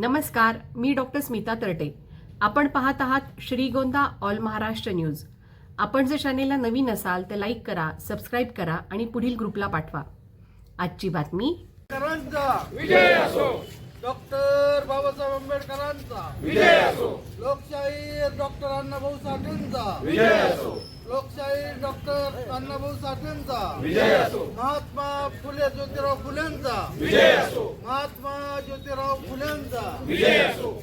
नमस्कार मी डॉक्टर स्मिता तरटे. आपण पाहत आहात श्रीगोंदा ऑल महाराष्ट्र न्यूज. आपण जर चॅनेलला नवीन असाल तर लाईक करा सबस्क्राईब करा आणि पुढील ग्रुपला पाठवा. आजची बातमी डॉक्टर डॉक्टर बाबासाहेब आंबेडकरांचा. विजय असो. लोकशाही डॉक्टर अण्णाभाऊ साठेंचा. विजय असो. लोकशाही डॉक्टर अण्णाभाऊ साठेंचा. विजय असो. महात्मा फुले ज्योतिराव फुलेंचा. विजय असो. महात्मा ज्योतिराव फुलेंचा. विजय असो.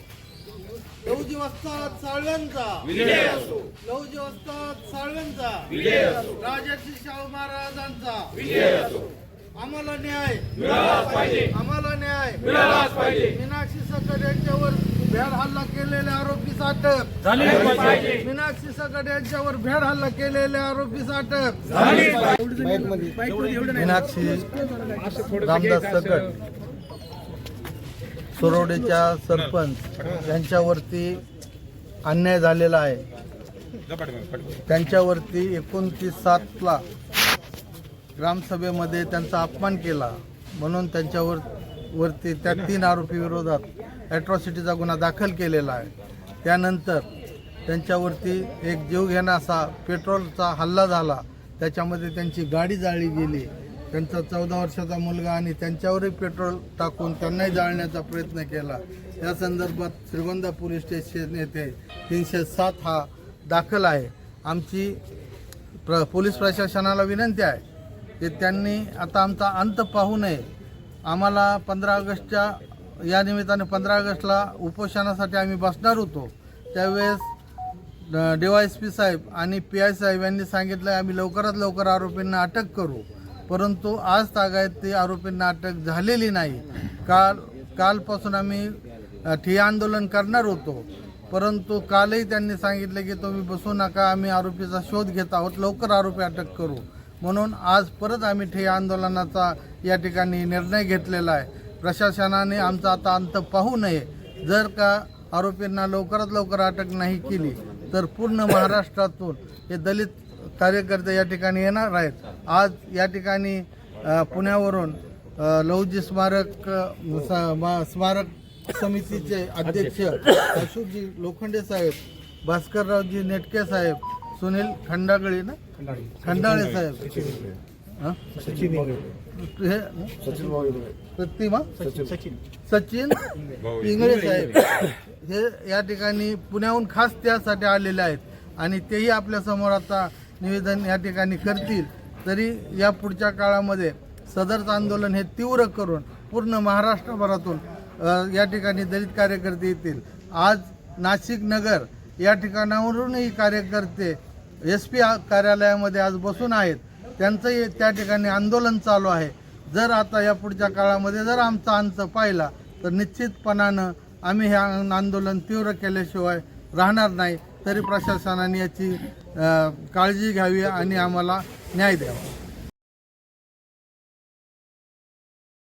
लहुजी वस्ताद साळवेंचा. विजय असो. लहुजी वस्ताद साळवेंचा. विजय असो. राजर्षी शाहू महाराजांचा. विजय असो. आम्हाला न्याय. मिळालाच पाहिजे. आम्हाला न्याय. मिळालाच पाहिजे. मीनाक्षी सकट यांच्यावर भ्याड हल्ला केलेले आरोपी अटक झाले पाहिजे. मीनाक्षी सकट यांच्यावर भ्याड हल्ला केलेले आरोपी अटक मीनाक्षी रामदास सकट. सोरोडेच्या सरपंच यांच्यावरती अन्याय झालेला आहे. त्यांच्यावरती एकोणतीस सातला ग्रामसभेमध्ये त्यांचा अपमान केला. म्हणून त्यांच्यावर वरती त्या तीन आरोपी विरोधात ॲट्रॉसिटीचा गुन्हा दाखल केलेला आहे. त्यानंतर त्यांच्यावरती एक जीवघेणा असा पेट्रोलचा हल्ला झाला. त्याच्यामध्ये त्यांची गाडी जाळली गेली. त्यांचा चौदा वर्षाचा मुलगा आणि त्यांच्यावरही पेट्रोल टाकून त्यांनाही जाळण्याचा प्रयत्न केला. या संदर्भात श्रीगोंदा पोलीस स्टेशन येथे तीनशे सात हा दाखल आहे. आमची प्र पोलीस प्रशासनाला विनंती आहे की त्यांनी आता आमचा अंत पाहू नये. आम्हाला पंधरा ऑगस्टच्या या निमित्ताने पंधरा ऑगस्टला उपोषणासाठी आम्ही बसणार होतो. त्यावेळेस डी वाय एस पी साहेब आणि पी आय साहेब यांनी सांगितलं आम्ही लवकरात लवकर आरोपींना अटक करू. परंतु आज तागायत ती आरोपींना अटक झालेली नाही. काल कालपासून आम्ही ठिया ठिय्या आंदोलन करणार होतो. परंतु कालही त्यांनी सांगितलं की तुम्ही बसू नका आम्ही आरोपीचा शोध घेत आहोत लवकर आरोपी अटक करू. म्हणून आज परत आम्ही ठिय्या आंदोलनाचा या ठिकाणी निर्णय घेतलेला आहे. प्रशासनाने आमचा आता अंत पाहू नये. जर का आरोपींना लवकरात लवकर अटक नाही केली तर पूर्ण महाराष्ट्रातून हे दलित कार्यकर्ते या ठिकाणी येणार आहेत. आज या ठिकाणी पुण्यावरून अ, लहुजी स्मारक स्मारक समितीचे अध्यक्ष अशोकजी लोखंडे साहेब भास्कररावजी नेटके साहेब सुनील खंडागळे ना? खंडाळे. साहेब. हं? हे? प्रतिमा? सचिन. इंगळे साहेब. हे या ठिकाणी पुण्याहून खास त्यासाठी आलेले आहेत आणि तेही आपल्यासमोर आता निवेदन या ठिकाणी करतील. तरी या पुढच्या काळामध्ये सदरचं आंदोलन हे तीव्र करून पूर्ण महाराष्ट्रभरातून या ठिकाणी दलित कार्यकर्ते येतील. आज नाशिक नगर या ठिकाणावरूनही कार्यकर्ते एस पी कार्यालयामध्ये आज बसून आहेत. त्यांचंही त्या ठिकाणी आंदोलन चालू आहे. जर आता या पुढच्या काळामध्ये जर आमचा अंत पाहिला तर निश्चितपणानं आम्ही हे आंदोलन तीव्र केल्याशिवाय राहणार नाही. तरी प्रशासनाने याची काळजी घ्यावी आणि आम्हाला न्याय द्यावा.